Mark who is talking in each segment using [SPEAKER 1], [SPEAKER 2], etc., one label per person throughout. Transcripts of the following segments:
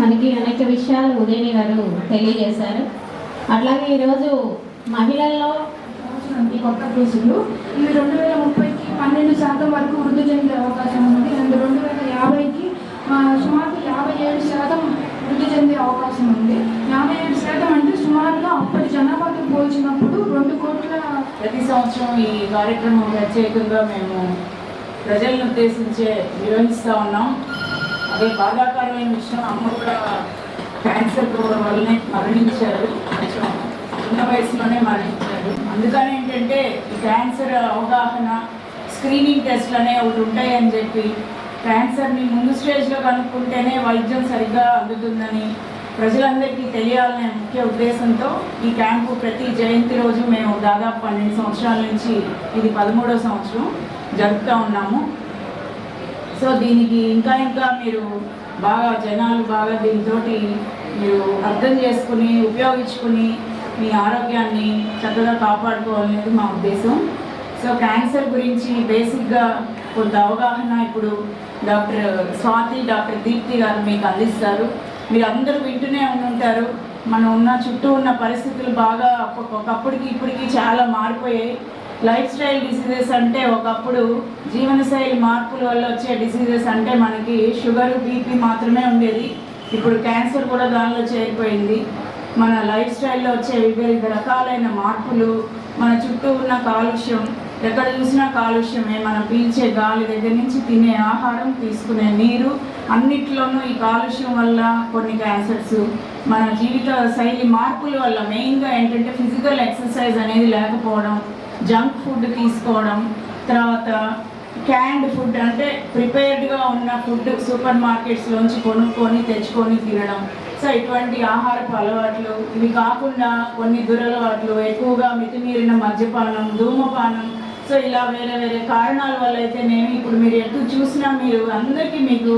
[SPEAKER 1] మనకి అనేక విషయాలు ఉదయని గారు తెలియజేశారు. అట్లాగే ఈరోజు మహిళల్లో
[SPEAKER 2] ఈ కొత్త కేసులు. ఇవి రెండు వేల ముప్పైకి పన్నెండు శాతం వరకు వృద్ధి చెందే అవకాశం ఉంది. అండ్ రెండు వేల యాభైకి సుమారు యాభై ఏడు శాతం వృద్ధి చెందే అవకాశం ఉంది. యాభై ఏడు శాతం అంటే సుమారుగా అప్పటి జనాభాతో పోల్చినప్పుడు రెండు కోట్ల
[SPEAKER 3] ప్రతి సంవత్సరం ఈ కార్యక్రమం ప్రత్యేకంగా మేము ప్రజలను ఉద్దేశించే నిర్వహిస్తూ ఉన్నాం. అదే బాధాకరమైన విషయం. అమ్మ కూడా క్యాన్సర్ వల్లనే మరణించారు. చిన్న వయసులోనే మరణించారు. అందుకని ఏంటంటే ఈ క్యాన్సర్ అవగాహన స్క్రీనింగ్ టెస్ట్లు అనేవి ఒకటి ఉంటాయని చెప్పి క్యాన్సర్ని ముందు స్టేజ్లో కనుక్కుంటేనే వైద్యం సరిగ్గా అందుతుందని ప్రజలందరికీ తెలియాలనే ముఖ్య ఉద్దేశంతో ఈ క్యాంపు ప్రతి జయంతి రోజు మేము దాదాపు పన్నెండు సంవత్సరాల నుంచి ఇది పదమూడో సంవత్సరం జరుపుతూ ఉన్నాము. సో దీనికి ఇంకా ఇంకా మీరు బాగా జనాలు బాగా దీనితోటి మీరు అర్థం చేసుకుని ఉపయోగించుకుని మీ ఆరోగ్యాన్ని చక్కగా కాపాడుకోవాలనేది మా ఉద్దేశం. సో క్యాన్సర్ గురించి బేసిక్గా కొంత అవగాహన ఇప్పుడు డాక్టర్ స్వాతి డాక్టర్ దీప్తి గారు మీకు అందిస్తారు. మీరు అందరూ వింటూనే ఉంటారు మనం ఉన్న చుట్టూ ఉన్న పరిస్థితులు బాగా ఒక్కొక్కప్పటికి ఒకప్పటికి ఇప్పటికి చాలా మారిపోయాయి. లైఫ్ స్టైల్ డిసీజెస్ అంటే ఒకప్పుడు జీవనశైలి మార్పుల వల్ల వచ్చే డిసీజెస్ అంటే మనకి షుగర్ బీపీ మాత్రమే ఉండేది. ఇప్పుడు క్యాన్సర్ కూడా దానిలో చేరిపోయింది. మన లైఫ్ స్టైల్లో వచ్చే వివిధ రకాలైన మార్పులు మన చుట్టూ ఉన్న కాలుష్యం ఎక్కడ చూసినా కాలుష్యమే మనం పీల్చే గాలి దగ్గర నుంచి తినే ఆహారం తీసుకునే నీరు అన్నిట్లోనూ ఈ కాలుష్యం వల్ల కొన్ని క్యాన్సర్స్ మన జీవిత శైలి మార్పుల వల్ల మెయిన్గా ఏంటంటే ఫిజికల్ ఎక్సర్సైజ్ అనేది లేకపోవడం జంక్ ఫుడ్ తీసుకోవడం తర్వాత క్యాండ్ ఫుడ్ అంటే ప్రిపేర్డ్గా ఉన్న ఫుడ్ సూపర్ మార్కెట్స్లోంచి కొనుక్కొని తెచ్చుకొని తినడం. సో ఇటువంటి ఆహారపు అలవాట్లు ఇవి కాకుండా కొన్ని దురలవాట్లు ఎక్కువగా మితిమీరిన మద్యపానం ధూమపానం. సో ఇలా వేరే వేరే కారణాల వల్ల అయితే నేను ఇప్పుడు మీరు ఎటు చూసినా మీరు అందరికీ మీకు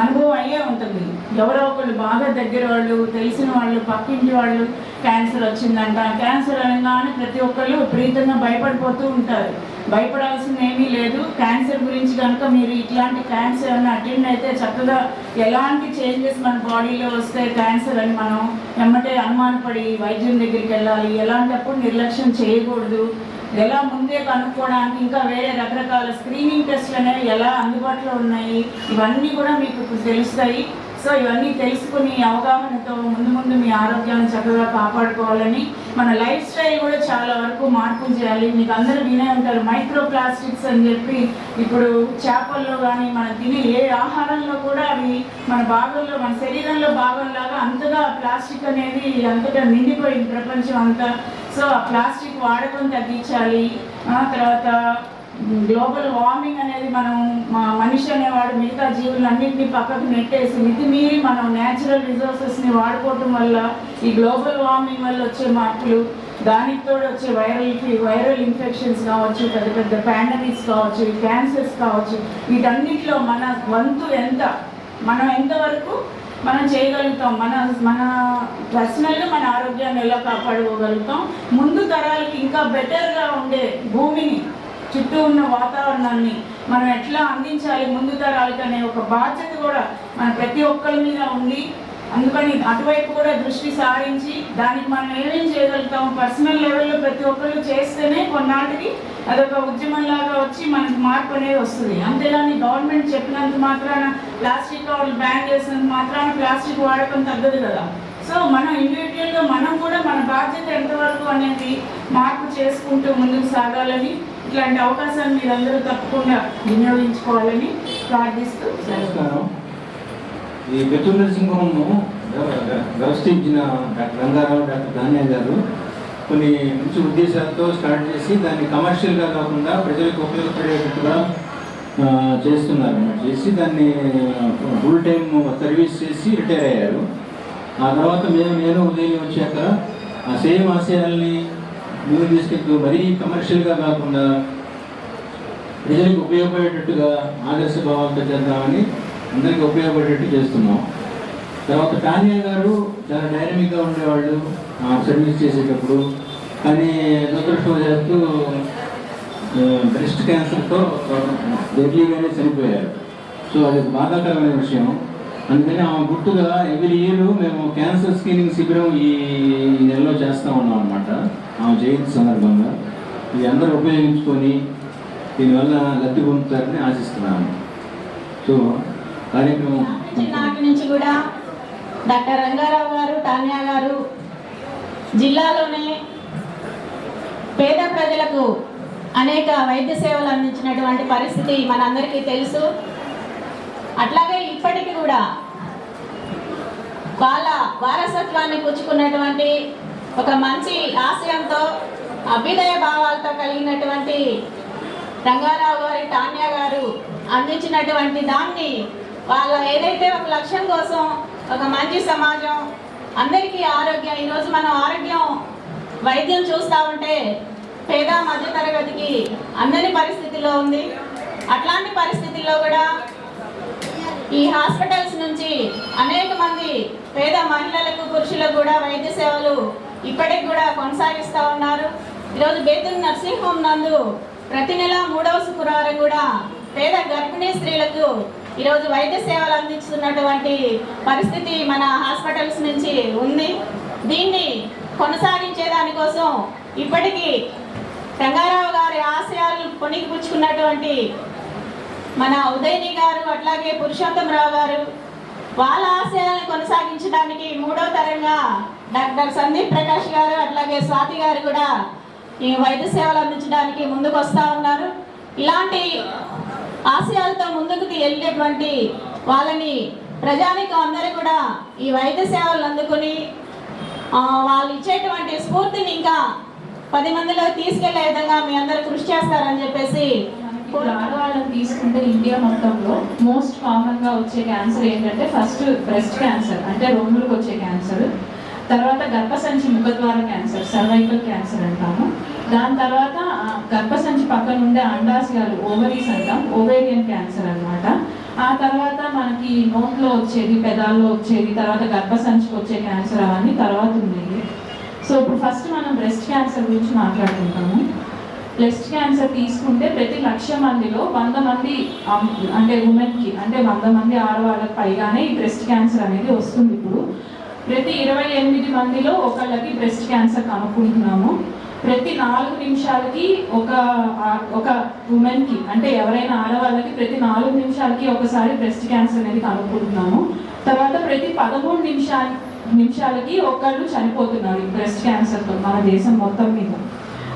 [SPEAKER 3] అనుభవం అయ్యే ఉంటుంది. ఎవరో ఒకళ్ళు బాగా దగ్గర వాళ్ళు తెలిసిన వాళ్ళు పక్కింటి వాళ్ళు క్యాన్సర్ వచ్చిందంట. క్యాన్సర్ అనగానే ప్రతి ఒక్కళ్ళు విపరీతంగా భయపడిపోతూ ఉంటారు. భయపడాల్సింది ఏమీ లేదు. క్యాన్సర్ గురించి కనుక మీరు ఇట్లాంటి క్యాన్సర్ ఏమైనా అటెండ్ అయితే చక్కగా ఎలాంటి చేంజెస్ మన బాడీలో వస్తే క్యాన్సర్ అని మనం వెంబటే అనుమానపడి వైద్యం దగ్గరికి వెళ్ళాలి. ఎలాంటప్పుడు నిర్లక్ష్యం చేయకూడదు. ఎలా ముందే కనుక్కోవడానికి ఇంకా వేరే రకరకాల స్క్రీనింగ్ టెస్ట్లు అనేవి ఎలా అందుబాటులో ఉన్నాయి? ఇవన్నీ కూడా మీకు ఇప్పుడు తెలుస్తాయి. సో ఇవన్నీ తెలుసుకుని అవగాహనతో ముందు ముందు మీ ఆరోగ్యాన్ని చక్కగా కాపాడుకోవాలని మన లైఫ్ స్టైల్ కూడా చాలా వరకు మార్పు చేయాలి. మీకు అందరూ వినే ఉంటారు మైక్రో ప్లాస్టిక్స్ అని చెప్పి. ఇప్పుడు చేపల్లో కానీ మనం తినే ఏ ఆహారంలో కూడా అవి మన భాగంలో మన శరీరంలో భాగంలాగా అంతగా ప్లాస్టిక్ అనేది అంతగా నిండిపోయింది ప్రపంచం అంతా. సో ఆ ప్లాస్టిక్ వాడకం తగ్గించాలి. ఆ తర్వాత గ్లోబల్ వార్మింగ్ అనేది మనం మా మనిషి అనేవాడు మిగతా జీవులన్నింటినీ పక్కకు నెట్టేసి మితిమీరి మనం న్యాచురల్ రిసోర్సెస్ని వాడుకోవటం వల్ల ఈ గ్లోబల్ వార్మింగ్ వల్ల వచ్చే మార్పులు దానికి తోడు వచ్చే వైరల్ వైరల్ ఇన్ఫెక్షన్స్ కావచ్చు పెద్ద పెద్ద పాండమిక్స్ కావచ్చు క్యాన్సర్స్ కావచ్చు వీటన్నిటిలో మన వంతు ఎంత మనం ఎంతవరకు మనం చేయగలుగుతాం? మన మన పర్సనల్గా మన ఆరోగ్యాన్ని ఎలా కాపాడుకోగలుగుతాం? ముందు తరాలకి ఇంకా బెటర్గా ఉండే భూమిని చుట్టూ ఉన్న వాతావరణాన్ని మనం ఎట్లా అందించాలి ముందు తరాలకు అనే ఒక బాధ్యత కూడా మన ప్రతి ఒక్కరి మీద ఉంది. అందుకని అటువైపు కూడా దృష్టి సారించి దానికి మనం ఏమేం చేయగలుగుతాం పర్సనల్ లెవెల్లో ప్రతి ఒక్కరు చేస్తేనే కొన్నాటికి అదొక ఉద్యమంలాగా వచ్చి మనకి మార్పు అనేది వస్తుంది. అంతేగాని గవర్నమెంట్ చెప్పినంత మాత్రాన ప్లాస్టిక్ వాళ్ళు బ్యాన్ చేసినంత మాత్రాన ప్లాస్టిక్ వాడకం తగ్గదు కదా. సో మనం ఇండివిజువల్గా మనం కూడా మన బాధ్యత ఎంతవరకు అనేది మార్పు చేసుకుంటూ ముందుకు సాగాలని ఇట్లాంటి అవకాశాన్ని మీరందరూ తప్పకుండా వినియోగించుకోవాలని ప్రార్థిస్తూ
[SPEAKER 4] నమస్కారం. ఈ పెట్రోల్ నర్సింగ్ హోమ్ వ్యవస్థించిన డాక్టర్ రంగారావు డాక్టర్ ధాన్య గారు కొన్ని మంచి ఉద్దేశాలతో స్టార్ట్ చేసి దాన్ని కమర్షియల్గా కాకుండా ప్రజలకు ఉపయోగపడేటట్టుగా చేస్తున్నారు చేసి దాన్ని ఫుల్ టైం సర్వీస్ చేసి రిటైర్ అయ్యారు. ఆ తర్వాత మేము నేను ఉదయం వచ్చాక ఆ సేమ్ ఆశయాల్ని ముందుకు తీసుకెళ్తూ మరీ కమర్షియల్గా కాకుండా ప్రజలకు ఉపయోగపడేటట్టుగా ఆదర్శ భావంతో చేద్దామని అందరికీ ఉపయోగపడేటట్టు చేస్తున్నాం. తర్వాత టానియా గారు చాలా డైనమిక్గా ఉండేవాళ్ళు సర్వీస్ చేసేటప్పుడు. కానీ దురదృష్టవశాత్తు బ్రెస్ట్ క్యాన్సర్తో డెడ్లీగానే చనిపోయారు. సో అది బాధాకరమైన విషయం. అందుకని ఆమె గుర్తుగా ఎవ్రీ ఇయర్ మేము క్యాన్సర్ స్క్రీనింగ్ శిబిరం ఈ నెలలో చేస్తూ ఉన్నాం అనమాట ఆమె జయంతి సందర్భంగా ఇది అందరూ ఉపయోగించుకొని దీనివల్ల లబ్ధి పొందుతారని ఆశిస్తున్నాను. సో కార్యక్రమం
[SPEAKER 1] చిన్ననాటి నుంచి కూడా డాక్టర్ రంగారావు గారు తాన్యా గారు జిల్లాలోనే పేద ప్రజలకు అనేక వైద్య సేవలు అందించినటువంటి పరిస్థితి మనందరికీ తెలుసు. అట్లాగే ఇప్పటికి కూడా వాళ్ళ వారసత్వాన్ని పుచ్చుకున్నటువంటి ఒక మంచి ఆశయంతో అభ్యుదయ భావాలతో కలిగినటువంటి రంగారావు గారి టాన్యా గారు అందించినటువంటి దాన్ని వాళ్ళ ఏదైతే ఒక లక్ష్యం కోసం ఒక మంచి సమాజం అందరికీ ఆరోగ్యం ఈరోజు మనం ఆరోగ్యం వైద్యం చూస్తూ ఉంటే పేద మధ్యతరగతికి అందని పరిస్థితిలో ఉంది. అట్లాంటి పరిస్థితుల్లో కూడా ఈ హాస్పిటల్స్ నుంచి అనేక మంది పేద మహిళలకు పురుషులకు కూడా వైద్య సేవలు ఇప్పటికి కూడా కొనసాగిస్తూ ఉన్నారు. ఈరోజు బేతుల్ నర్సింగ్ హోమ్ నందు ప్రతి నెల మూడవ శుక్రవారం కూడా పేద గర్భిణీ స్త్రీలకు ఈరోజు వైద్య సేవలు అందిస్తున్నటువంటి పరిస్థితి మన హాస్పిటల్స్ నుంచి ఉంది. దీన్ని కొనసాగించే దానికోసం ఇప్పటికీ రంగారావు గారి ఆశయాలు కొనిపుచ్చుకున్నటువంటి మన ఉదయని గారు అట్లాగే పురుషోత్తమరావు గారు వాళ్ళ ఆశయాలను కొనసాగించడానికి మూడో తరంగా డాక్టర్ సందీప్ ప్రకాష్ గారు అట్లాగే స్వాతి గారు కూడా ఈ వైద్య సేవలు అందించడానికి ముందుకు వస్తూ ఉన్నారు. ఇలాంటి ఆశయాలతో ముందుకు వెళ్ళేటువంటి వాళ్ళని ప్రజానికి అందరూ కూడా ఈ వైద్య సేవలు అందుకుని వాళ్ళు ఇచ్చేటువంటి స్ఫూర్తిని ఇంకా పది మందిలో తీసుకెళ్ళే విధంగా మీ అందరూ కృషి చేస్తారని చెప్పేసి
[SPEAKER 5] ఎక్కువ ఆడవాళ్ళని తీసుకుంటే ఇండియా మొత్తంలో మోస్ట్ కామన్గా వచ్చే క్యాన్సర్ ఏంటంటే ఫస్ట్ బ్రెస్ట్ క్యాన్సర్ అంటే రొమ్ములకు వచ్చే క్యాన్సర్ తర్వాత గర్భసంచి ముఖద్వార క్యాన్సర్ సర్వైకల్ క్యాన్సర్ అంటాము. దాని తర్వాత గర్భసంచి పక్కన ఉండే అండాశయాలు ఓవరీస్ అంటాం ఓవేరియన్ క్యాన్సర్ అన్నమాట. ఆ తర్వాత మనకి నోట్లో వచ్చేది పెదాల్లో వచ్చేది తర్వాత గర్భసంచికి వచ్చే క్యాన్సర్ అవన్నీ తర్వాత ఉండేవి సో ఇప్పుడు ఫస్ట్ మనం బ్రెస్ట్ క్యాన్సర్ గురించి మాట్లాడుకుంటాము. బ్రెస్ట్ క్యాన్సర్ తీసుకుంటే ప్రతి లక్ష మందిలో వంద మంది అంటే ఉమెన్కి అంటే వంద మంది ఆడవాళ్ళకి పైగానే ఈ బ్రెస్ట్ క్యాన్సర్ అనేది వస్తుంది ఇప్పుడు. ప్రతి ఇరవై ఎనిమిది మందిలో ఒకళ్ళకి బ్రెస్ట్ క్యాన్సర్ కనుక్కుంటున్నాము. ప్రతి నాలుగు నిమిషాలకి ఒక ఒక ఉమెన్కి అంటే ఎవరైనా ఆడవాళ్ళకి ప్రతి నాలుగు నిమిషాలకి ఒకసారి బ్రెస్ట్ క్యాన్సర్ అనేది కనుక్కుంటున్నాము. తర్వాత ప్రతి పదమూడు నిమిషాల నిమిషాలకి ఒకళ్ళు చనిపోతున్నారు ఈ బ్రెస్ట్ క్యాన్సర్తో మన దేశం మొత్తం మీద.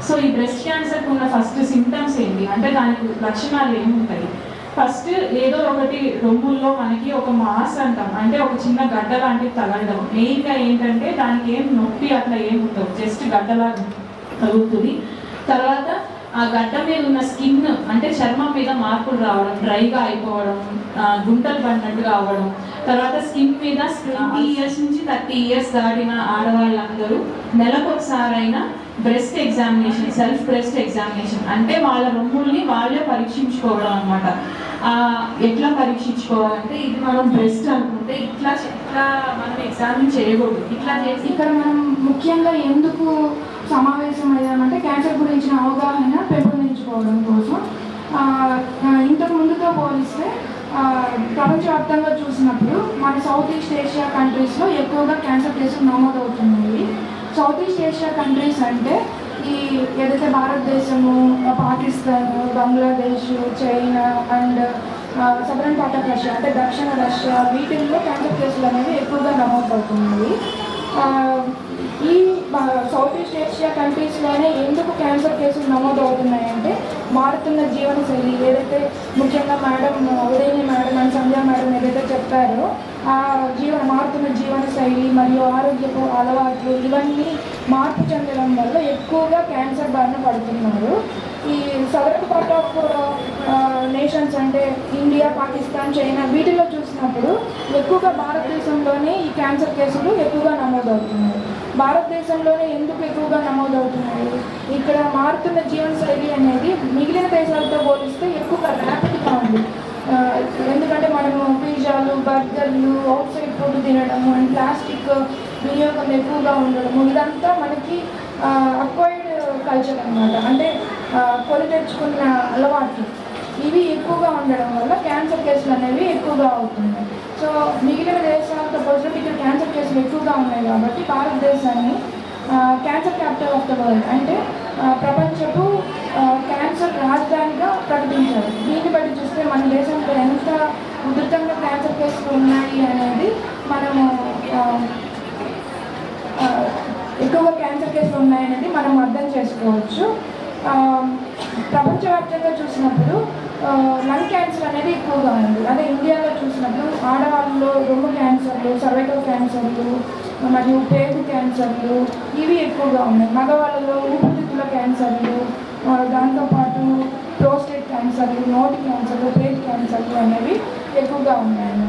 [SPEAKER 5] సో ఈ బ్రెస్ట్ క్యాన్సర్కి ఉన్న ఫస్ట్ సిమ్టమ్స్ ఏంటి? అంటే దానికి లక్షణాలు ఏముంటాయి? ఫస్ట్ ఏదో ఒకటి రొమ్ముల్లో మనకి ఒక మాస్ అంటాం. అంటే ఒక చిన్న గడ్డ లాంటిది తగలడం. మెయిన్గా ఏంటంటే దానికి ఏం నొప్పి అట్లా ఏం ఉండవు. జస్ట్ గడ్డలా తగులుతుంది. తర్వాత ఆ గడ్డ మీద ఉన్న స్కిన్ అంటే చర్మం మీద మార్పులు రావడం డ్రైగా అయిపోవడం గుంటలు పడినట్టుగా అవ్వడం. తర్వాత స్కిన్ మీద ట్వంటీ ఇయర్స్ నుంచి థర్టీ ఇయర్స్ దాటిన ఆడవాళ్ళందరూ నెలకొకసారైనా breast examination self breast examination అంటే వాళ్ళ రొమ్ముల్ని వాళ్ళే పరీక్షించుకోవడం అనమాట ఎట్లా పరీక్షించుకోవాలంటే ఇది మనం బ్రెస్ట్ అనుకుంటే ఇట్లా ఇట్లా మనం ఎగ్జామిన్ చేయకూడదు. ఇట్లా చేసి
[SPEAKER 2] ఇక్కడ మనం ముఖ్యంగా ఎందుకు సమావేశం అయ్యామంటే క్యాన్సర్ గురించిన అవగాహన పెంపొందించుకోవడం కోసం. ఇంతకు ముందుతో పోలిస్తే ప్రపంచవ్యాప్తంగా చూసినప్పుడు మన సౌత్ ఈస్ట్ ఏషియా కంట్రీస్లో ఎక్కువగా క్యాన్సర్ కేసులు నమోదు సౌత్ ఈస్ట్ ఏషియా కంట్రీస్ అంటే ఈ ఏదైతే భారతదేశము Pakistan Bangladesh China and southern part of Russia అంటే దక్షిణ రష్యా వీటిల్లో క్యాన్సర్ కేసులు అనేవి ఎక్కువగా నమోదవుతున్నాయి ఆ, ఈ సౌత్ ఈస్ట్ ఏషియా కంట్రీస్లోనే ఎందుకు క్యాన్సర్ కేసులు నమోదు అవుతున్నాయంటే మారుతున్న జీవనశైలి ఏదైతే ముఖ్యంగా madam Udayani madam and Sandhya madam ఏదైతే చెప్పారో ఆ జీవన మారుతున్న జీవనశైలి మరియు ఆరోగ్యపు అలవాట్లు ఇవన్నీ మార్పు చెందడం వల్ల ఎక్కువగా క్యాన్సర్ బారిన పడుతున్నారు. ఈ సదరన్ పార్ట్ ఆఫ్ నేషన్స్ అంటే ఇండియా పాకిస్తాన్ చైనా వీటిలో చూసినప్పుడు ఎక్కువగా భారతదేశంలోనే ఈ క్యాన్సర్ కేసులు ఎక్కువగా నమోదవుతున్నాయి. భారతదేశంలోనే ఎందుకు ఎక్కువగా నమోదవుతున్నాయి? ఇక్కడ మారుతున్న జీవనశైలి అనేది మిగిలిన దేశాలతో పోలిస్తే ఎక్కువగా ర్యాపిడ్గా ఉంది. ఎందుకంటే మనము పిజ్జాలు బర్గర్లు అవుట్ సైడ్ ఫుడ్ తినడం అండ్ ప్లాస్టిక్ వినియోగం ఎక్కువగా ఉండడము ఇదంతా మనకి అక్వైర్డ్ కల్చర్ అన్నమాట. అంటే ఆ, కొని తెచ్చుకున్న అలవాట్లు. ఇవి ఎక్కువగా ఉండడం వల్ల క్యాన్సర్ కేసులు అనేవి ఎక్కువగా అవుతున్నాయి. సో మిగిలిన దేశాలతో పోల్చినప్పుడు ఇక్కడ క్యాన్సర్ కేసులు ఎక్కువగా ఉన్నాయి కాబట్టి భారతదేశాన్ని cancer capital of the world అంటే ప్రపంచపు క్యాన్సర్ రాజధానిగా ప్రకటించారు. దీన్ని బట్టి చూస్తే మన దేశంలో ఎంత ఉధృతంగా క్యాన్సర్ కేసులు ఉన్నాయి అనేది మనము ఎక్కువగా క్యాన్సర్ కేసులు ఉన్నాయనేది మనం అర్థం చేసుకోవచ్చు. ప్రపంచవ్యాప్తంగా చూసినప్పుడు లంగ్ క్యాన్సర్ అనేది ఎక్కువగా ఉంది. అదే ఇండియాలో చూసినప్పుడు ఆడవాళ్ళలో రొమ్ము క్యాన్సర్లు సర్వైకల్ క్యాన్సర్లు మరియు పేగు క్యాన్సర్లు ఇవి ఎక్కువగా ఉన్నాయి. మగవాళ్ళలో ఊపిరితిత్తుల క్యాన్సర్లు దాంతోపాటు ప్రోస్టేట్ క్యాన్సర్లు నోటి క్యాన్సర్లు పేట్ క్యాన్సర్లు అనేవి ఎక్కువగా ఉన్నాయి